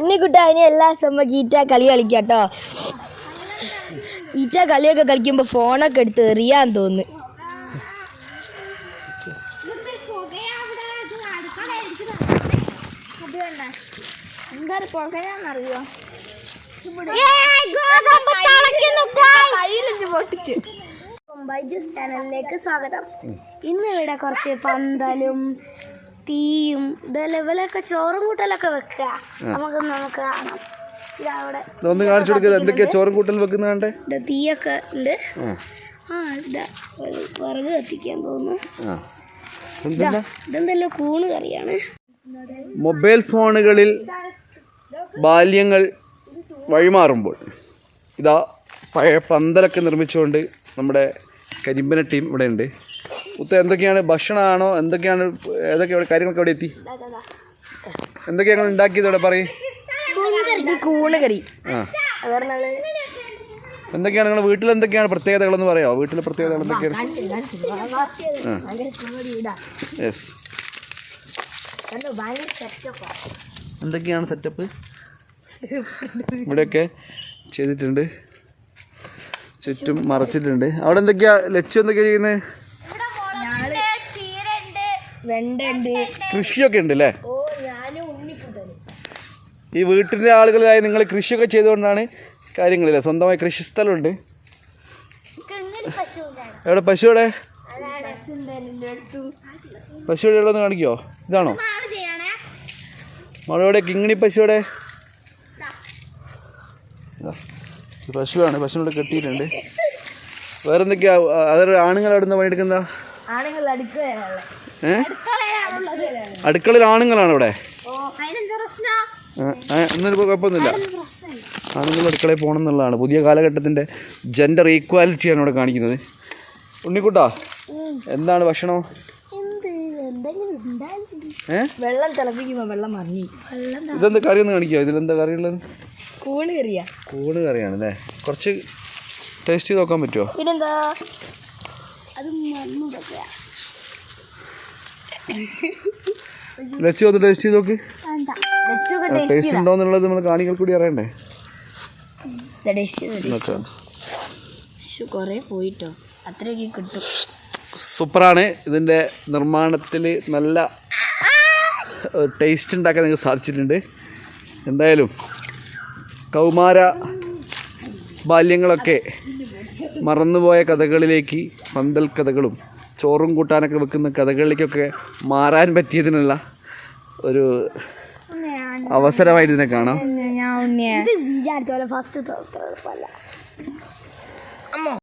ഉണ്ണിക്കുട്ട ഇനി എല്ലാ സമയം ഈറ്റ കളി കളിക്കാട്ടോ ഈറ്റ കളിയൊക്കെ കളിക്കുമ്പോ ഫോണൊക്കെ എടുത്ത് എറിയാൻ തോന്നുന്നു. എന്താ പുകയാന്നറിയോ ബൈജൂസ് ചാനലിലേക്ക് സ്വാഗതം. ഇന്ന് ഇവിടെ കുറച്ച് പന്തലും തീയും ഇതേലൊക്കെ ചോറും കൂട്ടലൊക്കെ വെക്കുക. നമുക്ക് നമുക്ക് കാണാം. ഇതവിടെ ഒന്ന് കാണിച്ചു കൊടുക്കുക എന്തൊക്കെയാ ചോറും കൂട്ടൽ വെക്കുന്ന കണ്ടേ? തീയൊക്കെ ഉണ്ട്. ആ. ഇതാ വിറക് കത്തിക്കാൻ തോന്നുന്നു. ഇതെന്തല്ലോ കൂണ് കറിയാണ്. മൊബൈൽ ഫോണുകളിൽ ബാല്യങ്ങൾ വഴിമാറുമ്പോൾ ഇതാ പഴയ പന്തലൊക്കെ നിർമ്മിച്ചുകൊണ്ട് നമ്മുടെ കരിമ്പന ടീം ഇവിടെ ഉണ്ട് ഉത്ത എന്തൊക്കെയാണ്? ഭക്ഷണമാണോ? എന്തൊക്കെയാണ്? ഏതൊക്കെ ഇവിടെ കാര്യങ്ങളൊക്കെ എവിടെ എത്തി? എന്തൊക്കെയാണ് ഉണ്ടാക്കിയത് ഇവിടെ പറയും. ഇത് കൂണ് കറി ആ എന്തൊക്കെയാണ് നിങ്ങളുടെ വീട്ടിൽ എന്തൊക്കെയാണ് പ്രത്യേകതകളെന്ന് പറയാമോ? വീട്ടിലെ പ്രത്യേകതകൾ എന്തൊക്കെയാണ്? യെസ് എന്തൊക്കെയാണ് സെറ്റപ്പ് ഇവിടെയൊക്കെ ചെയ്തിട്ടുണ്ട്. ചുറ്റും മറച്ചിട്ടുണ്ട്. അവിടെ എന്തൊക്കെയാ? ലക്ഷ്യം എന്തൊക്കെയാ ചെയ്യുന്നത്? കൃഷിയൊക്കെ ഉണ്ട് അല്ലേ ഓ ഞാനും ഉണ്ണിക്കുട്ടനും. ഈ വീട്ടിന്റെ ആളുകളായി നിങ്ങൾ കൃഷിയൊക്കെ ചെയ്തുകൊണ്ടാണ് കാര്യങ്ങളില്ല? സ്വന്തമായി കൃഷി സ്ഥലമുണ്ട്. എവിടെ പശു എവിടെ? പശു എവിടെ? ഉള്ളതെന്ന് കാണിക്കോ? ഇതാണോ? മഴയുടെ കിങ്ങിണി പശുവിടെ പശുവാണ്. പശുവിനോട് കെട്ടിയിട്ടുണ്ട്. വേറെന്തൊക്കെയാ? അതൊരു ആണുങ്ങൾ അവിടെ നിന്ന് പണിയെടുക്കുന്ന ആണുങ്ങൾ അടുക്കുകയാണല്ലേ ഏ അടുക്കളയിൽ ആണുങ്ങളാണ് ഇവിടെ എന്നൊരു കുഴപ്പമൊന്നുമില്ല. ആണുങ്ങൾ അടുക്കളയിൽ പോകണം എന്നുള്ളതാണ് പുതിയ കാലഘട്ടത്തിന്റെ ജെൻഡർ ഈക്വാലിറ്റിയാണ് ഇവിടെ കാണിക്കുന്നത്. ഉണ്ണിക്കുട്ടാ എന്താണ് ഭക്ഷണം? വെള്ളം തിളപ്പിക്കുമ്പോ വെള്ളം മറിഞ്ഞു. ഇതെന്താ കറി ഒന്ന് കാണിക്കോ? ഇതിലെന്താ കറി ഉള്ളത് കൂണ് കറിയാ. കൂണ് കറിയാണ് അല്ലേ? കുറച്ച് ടേസ്റ്റ് ചെയ്ത് നോക്കാൻ പറ്റുമോ പിന്നെന്താ? അത് മണ്ണുടക്കുക ലച്ചു ഒന്ന് ടേസ്റ്റ് ചെയ്ത് നോക്ക്. ടേസ്റ്റ് ഉണ്ടോ എന്നുള്ളത് നമ്മൾ കാണികൾ കൂടി അറിയണ്ടേ? കൊറേ പോയിട്ടോ. അത്രയൊക്കെ കിട്ടും. സൂപ്പറാണ്. ഇതിന്റെ നിർമ്മാണത്തിൽ നല്ല ടേസ്റ്റ് ഉണ്ടാക്കാൻ നിങ്ങൾക്ക് സാധിച്ചിട്ടുണ്ട്. എന്തായാലും കൗമാര ബാല്യങ്ങളൊക്കെ മറന്നുപോയ കഥകളിലേക്ക് പന്തൽ കഥകളും ചോറും കൂട്ടാനൊക്കെ വെക്കുന്ന കഥകളിലേക്കൊക്കെ മാറാൻ പറ്റിയതിനുള്ള ഒരു അവസരമായിട്ട് ഇതിനെ കാണാം. ഞാൻ ഇത് വിചാരിച്ച പോലെ ഫസ്റ്റ്